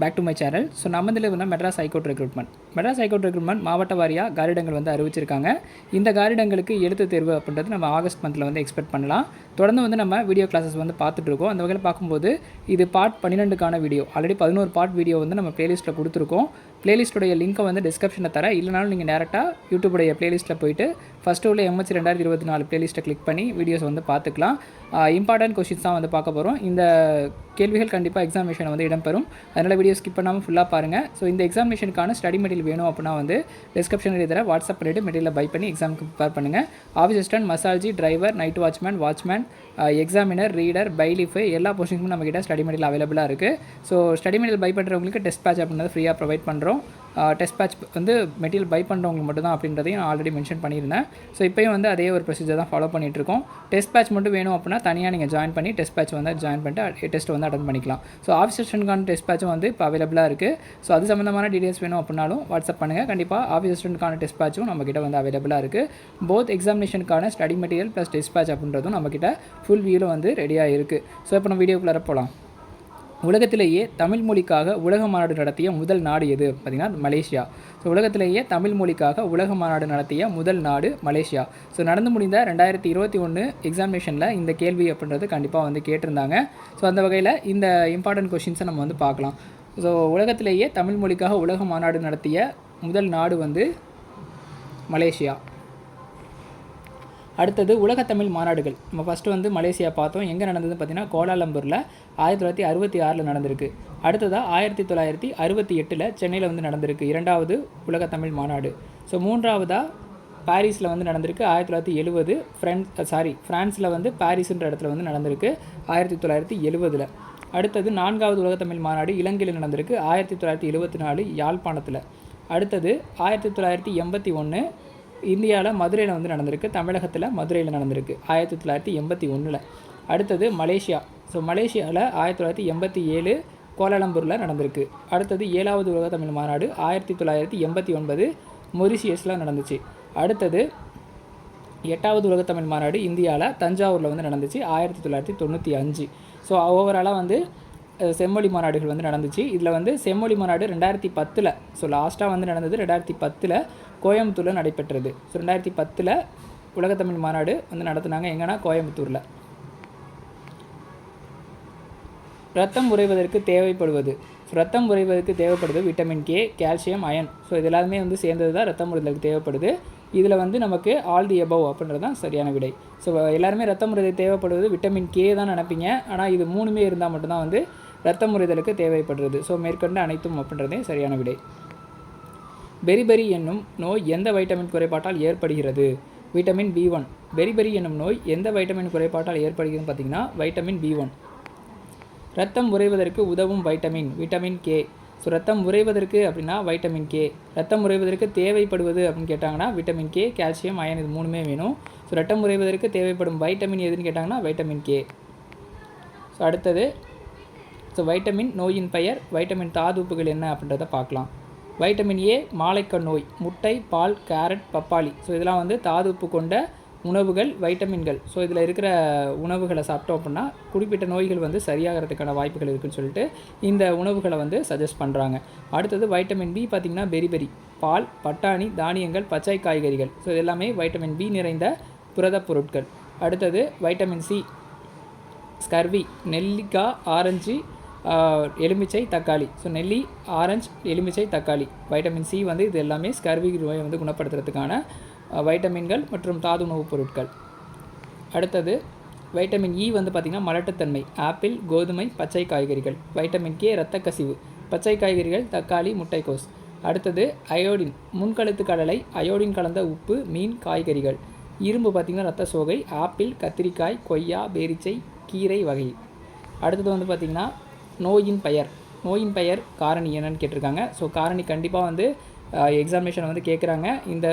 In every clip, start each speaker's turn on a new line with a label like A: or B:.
A: Back to my channel so நம்ம இதில் வந்து Madras high court recruitment Madras high court recruitment மாவட்ட வாரியாக காரிடங்கள் வந்து அறிவிச்சிருக்காங்க. இந்த காரிடங்களுக்கு எழுத்து தேர்வு அப்படின்றது நம்ம ஆகஸ்ட் மந்தில் வந்து எக்ஸ்பெக்ட் பண்ணலாம். தொடர்ந்து வந்து நம்ம வீடியோ கிளாஸஸ் வந்து பார்த்துட்ருக்கோம் அந்த வகையில் பார்க்கும்போது இது பார்ட் பன்னிரெண்டுக்கான வீடியோ ஆல்ரெடி பதினோரு பார்ட் வீடியோ வந்து நம்ம ப்ளேலிஸ்ட்டில் கொடுத்துருக்கோம். பிளேலிஸ்ட்டுடைய லிங்க்கை வந்து டிஸ்கிரிப்ஷனில் தர இல்லைனாலும் நீங்கள் டேரெக்டாக யூடியூபுடைய பிளேலிஸ்ட்டில் போயிட்டு ஃபஸ்ட்டு உள்ள எம்ஹெச் ரெண்டாயிரத்தி இருபத்தி நாலு பிளேலிஸ்ட்டை கிளிக் பண்ணி வீடியோஸ் வந்து பார்த்துக்கலாம். இம்பார்ட்டன்ட் கொஷின்ஸ் தான் வந்து பார்க்க போகிறோம் இந்த கேள்விகள் கண்டிப்பாக எக்ஸாமினேஷன் வந்து இடம்பெறும். அதனால் வீடியோ ஸ்கிப் பண்ணாமல் ஃபுல்லாக பாருங்கள் ஸோ இந்த எக்ஸாமினேஷனுக்கான ஸ்டடி மெட்டீரியல் வேணும் அப்படின்னா வந்து டிஸ்கிரிப்ஷன் இதில் வாட்ஸ்அப் பண்ணிவிட்டு மெட்டீரியல் பை பண்ணி எக்ஸாமுக்கு ப்ரிப்பேர் பண்ணுங்கள் office assistant மசாஜி driver night watchman watchman examiner reader bailiff எல்லா போஸ்டிங்ஸும் நம்மக்கிட்ட ஸ்டடி மெட்டீரியல் அவைலபிளாக இருக்குது ஸோ ஸ்டடி மெட்டீரியல் பை பண்ணுறவங்களுக்கு டெஸ்ட் பேட்ச் அப்படின்றது ஃப்ரீயாக ப்ரொவைட் பண்ணுறோம் டெஸ்ட் பேட்ச் வந்து மெட்டீரியல் பை பண்ணுறவங்களுக்கு மட்டும் தான் அப்படின்றதையும் நான் ஆல்ரெடி மென்ஷன் பண்ணியிருந்தேன். ஸோ இப்போயும் வந்து அதே ஒரு ப்ரொசீஜர் தான் ஃபாலோ பண்ணிகிட்ருக்கோம் இருக்கோம் டெஸ்ட் பேட்ச் மட்டும் வேணும் அப்படின்னா தனியாக நீங்கள் ஜாயின் பண்ணி டெஸ்ட் பேட்ச் வந்து ஜாயின் பண்ணிட்டு டெஸ்ட் வந்து அட்டன் பண்ணிக்கலாம். ஸோ ஆஃபீஸ் அசிஸ்டன்ட்கான டெஸ்ட் பேட்சும் வந்து இப்போ அவைலபிளாக இருக்குது ஸோ அது சம்மந்தமான டீடைல்ஸ் வேணும் அப்படின்னாலும் வாட்ஸ்அப் பண்ணுங்கள் கண்டிப்பாக ஆஃபீஸ் அசிஸ்டன்ட்கான டெஸ்ட் பேட்சும் நம்மக்கிட்ட வந்து அவைலபிளாக இருக்குது both எக்ஸாமினேஷனுக்கான study material plus test batch அப்படின்றதும் நம்மக்கிட்ட ஃபுல் வியூவில் வந்து ரெடியாக இருக்குது ஸோ இப்போ நம்ம வீடியோக்குள்ளே போகலாம் உலகத்திலேயே தமிழ் மொழிக்காக உலக மாநாடு நடத்திய முதல் நாடு எது? பார்த்திங்கன்னா மலேசியா. ஸோ உலகத்திலேயே தமிழ் மொழிக்காக உலக மாநாடு நடத்திய முதல் நாடு மலேசியா. ஸோ நடந்து முடிந்த ரெண்டாயிரத்தி இருபத்தி ஒன்று எக்ஸாமினேஷனில் இந்த கேள்வி அப்படின்றது கண்டிப்பாக வந்து கேட்டிருந்தாங்க. ஸோ அந்த வகையில் இந்த இம்பார்ட்டன்ட் கொஷின்ஸை நம்ம வந்து பார்க்கலாம். ஸோ உலகத்திலேயே தமிழ் மொழிக்காக உலக மாநாடு நடத்திய முதல் நாடு வந்து மலேசியா. அடுத்தது உலகத்தமிழ் மாநாடுகள். நம்ம ஃபஸ்ட்டு வந்து மலேசியா பார்த்தோம். எங்கே நடந்ததுன்னு பார்த்தீங்கன்னா கோலாலம்பூரில் ஆயிரத்தி தொள்ளாயிரத்தி அறுபத்தி ஆறில் நடந்திருக்கு. அடுத்ததாக ஆயிரத்தி தொள்ளாயிரத்தி அறுபத்தி எட்டில் சென்னையில் வந்து நடந்திருக்கு இரண்டாவது உலகத்தமிழ் மாநாடு. ஸோ மூன்றாவதாக பாரிஸில் வந்து நடந்திருக்கு. ஆயிரத்தி தொள்ளாயிரத்தி எழுபது ஃப்ரெண்ட்ஸ் சாரி ஃப்ரான்ஸில் வந்து பாரிஸ்ன்ற இடத்துல வந்து நடந்திருக்கு. ஆயிரத்தி தொள்ளாயிரத்தி எழுபதில். அடுத்தது நான்காவது உலகத்தமிழ் மாநாடு இலங்கையில் நடந்திருக்கு. ஆயிரத்தி தொள்ளாயிரத்தி எழுபத்தி நாலு யாழ்ப்பாணத்தில். அடுத்தது ஆயிரத்தி தொள்ளாயிரத்தி எண்பத்தி ஒன்று இந்தியாவில் மதுரையில் வந்து நடந்திருக்கு தமிழகத்தில் மதுரையில் நடந்திருக்கு ஆயிரத்தி தொள்ளாயிரத்தி எண்பத்தி ஒன்றில் அடுத்தது மலேசியா. ஸோ மலேசியாவில் ஆயிரத்தி தொள்ளாயிரத்தி எண்பத்தி ஏழு கோலாலம்பூரில் நடந்திருக்கு. அடுத்தது ஏழாவது உலக தமிழ் மாநாடு ஆயிரத்தி தொள்ளாயிரத்தி எண்பத்தி ஒன்பது மொரிஷியஸில் நடந்துச்சு. அடுத்தது எட்டாவது உலக தமிழ் மாநாடு இந்தியாவில் தஞ்சாவூரில் வந்து நடந்துச்சு ஆயிரத்தி தொள்ளாயிரத்தி தொண்ணூற்றி அஞ்சு. ஸோ ஓவராலாக வந்து செம்மொழி மாநாடுகள் வந்து நடந்துச்சு. இதில் வந்து செம்மொழி மாநாடு ரெண்டாயிரத்தி பத்தில் ஸோ லாஸ்ட்டாக வந்து நடந்தது ரெண்டாயிரத்தி பத்தில் கோயம்புத்தூரில் நடைபெற்றது. ஸோ ரெண்டாயிரத்தி பத்தில் உலகத்தமிழ் மாநாடு வந்து நடத்துனாங்க. எங்கன்னா? கோயம்புத்தூரில். ரத்தம் உறைவதற்கு தேவைப்படுவது. ஸோ ரத்தம் உறைவதற்கு தேவைப்படுது vitamin K calcium iron so இது எல்லாமே வந்து சேர்ந்தது தான் ரத்தம் உறைதலுக்கு தேவைப்படுது. இதில் வந்து நமக்கு ஆல் தி எபவ் அப்படின்றது தான் சரியான விடை. ஸோ எல்லாருமே ரத்தம் உறைதல் தேவைப்படுவது விட்டமின் கே தான் நினைப்பீங்க. ஆனால் இது மூணுமே இருந்தால் மட்டும்தான் வந்து ரத்தம் உறைதலுக்கு தேவைப்படுறது. ஸோ மேற்கொண்டு அனைத்தும் அப்படின்றதே சரியான விடை. பெரிபெரி என்னும் நோய் எந்த வைட்டமின் குறைபாட்டால் ஏற்படுகிறது? வைட்டமின் பி ஒன் பெரிபெரி என்னும் நோய் எந்த வைட்டமின் குறைபாட்டால் ஏற்படுகிறதுன்னு பார்த்தீங்கன்னா வைட்டமின் பி ஒன் ரத்தம் உறைவதற்கு உதவும் வைட்டமின் விட்டமின் கே ஸோ ரத்தம் உறைவதற்கு அப்படின்னா வைட்டமின் கே ரத்தம் உறைவதற்கு தேவைப்படுவது அப்படின்னு கேட்டாங்கன்னா விட்டமின் கே கால்சியம் அயன் இது மூணுமே வேணும். ஸோ ரத்தம் உறைவதற்கு தேவைப்படும் வைட்டமின் எதுன்னு கேட்டாங்கன்னா வைட்டமின் கே ஸோ அடுத்தது ஸோ வைட்டமின் நோயின் பெயர். வைட்டமின் தாதுப்புகள் என்ன அப்படின்றத பார்க்கலாம். வைட்டமின் ஏ மாலைக்கண் நோய். முட்டை பால் கேரட் பப்பாளி. ஸோ இதெல்லாம் வந்து தாதுப்பு கொண்ட உணவுகள் வைட்டமின்கள் ஸோ இதில் இருக்கிற உணவுகளை சாப்பிட்டோம் அப்படின்னா குறிப்பிட்ட நோய்கள் வந்து சரியாகிறதுக்கான வாய்ப்புகள் இருக்குன்னு சொல்லிட்டு இந்த உணவுகளை வந்து சஜஸ்ட் பண்ணுறாங்க அடுத்தது வைட்டமின் பி பார்த்திங்கன்னா பெரி பால் பட்டாணி தானியங்கள் பச்சை காய்கறிகள். ஸோ இது எல்லாமே வைட்டமின் பி நிறைந்த புரதப் பொருட்கள். அடுத்தது வைட்டமின் சி ஸ்கர்வி நெல்லிக்காய் ஆரஞ்சு எலுமிச்சை தக்காளி. ஸோ நெல்லி ஆரஞ்சு எலுமிச்சை தக்காளி. வைட்டமின் சி வந்து இது எல்லாமே ஸ்கர்வி நோயை வந்து குணப்படுத்துறதுக்கான வைட்டமின்கள் மற்றும் தாது உணவுப் பொருட்கள். அடுத்தது வைட்டமின் இ e வந்து பார்த்திங்கன்னா மலட்டுத்தன்மை. ஆப்பிள் கோதுமை பச்சை காய்கறிகள். வைட்டமின் கே இரத்த கசிவு. பச்சை காய்கறிகள் தக்காளி முட்டைக்கோஸ். அடுத்தது அயோடின் முன்கழுத்து கடலை அயோடின் கலந்த உப்பு மீன் காய்கறிகள். இரும்பு பார்த்திங்கன்னா ரத்த சோகை ஆப்பிள் கத்திரிக்காய் கொய்யா பேரிச்சை கீரை வகை. அடுத்தது வந்து பார்த்திங்கன்னா நோயின் பெயர். நோயின் பெயர் காரணி என்னன்னு கேட்டிருக்காங்க. ஸோ காரணி கண்டிப்பாக வந்து எக்ஸாமினேஷனை வந்து கேட்குறாங்க இந்த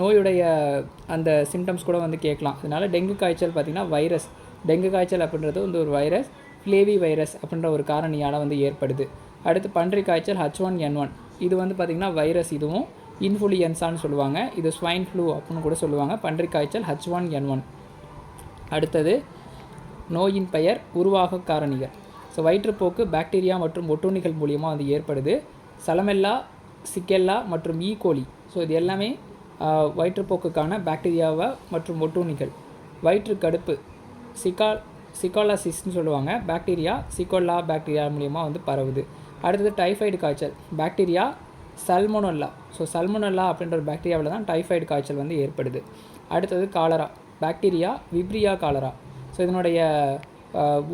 A: நோயுடைய அந்த சிம்டம்ஸ் கூட வந்து கேட்கலாம் அதனால் டெங்கு காய்ச்சல் பார்த்திங்கன்னா வைரஸ் டெங்கு காய்ச்சல் அப்படின்றது வந்து ஒரு வைரஸ் ஃப்ளேவி வைரஸ் அப்படின்ற ஒரு காரணியால் வந்து ஏற்படுது. அடுத்து பன்றி காய்ச்சல் ஹச் ஒன் என் ஒன் இது வந்து பார்த்திங்கன்னா வைரஸ் இதுவும். இன்ஃப்ளூயன்ஸான்னு சொல்லுவாங்க. இது ஸ்வைன் ஃப்ளூ அப்படின்னு கூட சொல்லுவாங்க. பன்றி காய்ச்சல் ஹச் ஒன் என் ஒன் அடுத்தது நோயின் பெயர் உருவாக காரணிகள். ஸோ வயிற்றுப்போக்கு பாக்டீரியா மற்றும் ஒட்டுண்ணிகள் மூலியமாக வந்து ஏற்படுது. சலமெல்லா சிக்கெல்லா மற்றும் e. ஈ ஸோ இது எல்லாமே வயிற்றுப்போக்குக்கான பாக்டீரியாவை மற்றும் ஒட்டுண்ணிகள். வயிற்றுக்கடுப்பு சிக்கால் சிகாலாசிஸ்னு சொல்லுவாங்க. பாக்டீரியா சிக்கோல்லா பாக்டீரியா மூலியமாக வந்து பரவுது. அடுத்தது டைஃபாய்டு காய்ச்சல். பாக்டீரியா சல்மோனல்லா ஸோ சல்மோனல்லா அப்படின்ற ஒரு பாக்டீரியாவில் தான் டைஃபாய்டு காய்ச்சல் வந்து ஏற்படுது. அடுத்தது cholera bacteria vibrio cholera so இதனுடைய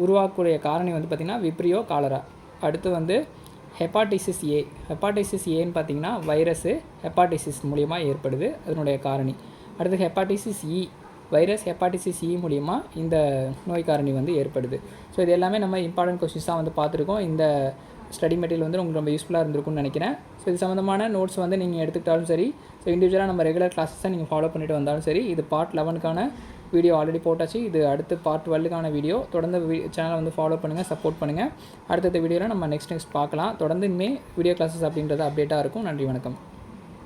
A: உருவாக்கக்கூடிய காரணி வந்து பார்த்திங்கன்னா விப்ரியோ காலரா. அடுத்து வந்து ஹெப்பாட்டிசிஸ் ஏ. ஹெப்பாட்டிசிஸ் ஏன்னு பார்த்தீங்கன்னா வைரஸு ஹெப்பாட்டிசிஸ் மூலிமா ஏற்படுது அதனுடைய காரணி. அடுத்து ஹெப்பாட்டிசிஸ் இ. வைரஸ் ஹெப்பாட்டிசிஸ் இ மூலிமா இந்த நோய் காரணி வந்து ஏற்படுது. ஸோ இது எல்லாமே நம்ம இம்பார்ட்டன்ட் கொஷின்ஸாக வந்து பார்த்துருக்கோம். இந்த ஸ்டடி மெட்டீரியல் வந்து உங்களுக்கு ரொம்ப யூஸ்ஃபுல்லாக இருந்திருக்கும்னு நினைக்கிறேன். ஸோ இது சம்மந்தமான நோட்ஸ் வந்து நீங்கள் எடுத்துக்கிட்டாலும் சரி. ஸோ இண்டிவிஜுவலாக நம்ம ரெகுலர் கிளாஸஸை நீங்கள் ஃபாலோ பண்ணிட்டு வந்தாலும் சரி. இது பார்ட் லெவனுக்கான வீடியோ ஆல்ரெடி போட்டாச்சு. இது அடுத்து பார்ட் டுவெல்லுக்கான வீடியோ. தொடர்ந்து சேனலை வந்து ஃபாலோ பண்ணுங்கள் சப்போர்ட் பண்ணுங்கள் அடுத்தடுத்த வீடியோவில் நம்ம நெக்ஸ்ட் நெக்ஸ்ட் பார்க்கலாம். தொடர்ந்து இனிமேல் வீடியோ கிளாஸஸ் அப்படின்றது அப்டேட்டாக இருக்கும். நன்றி வணக்கம்.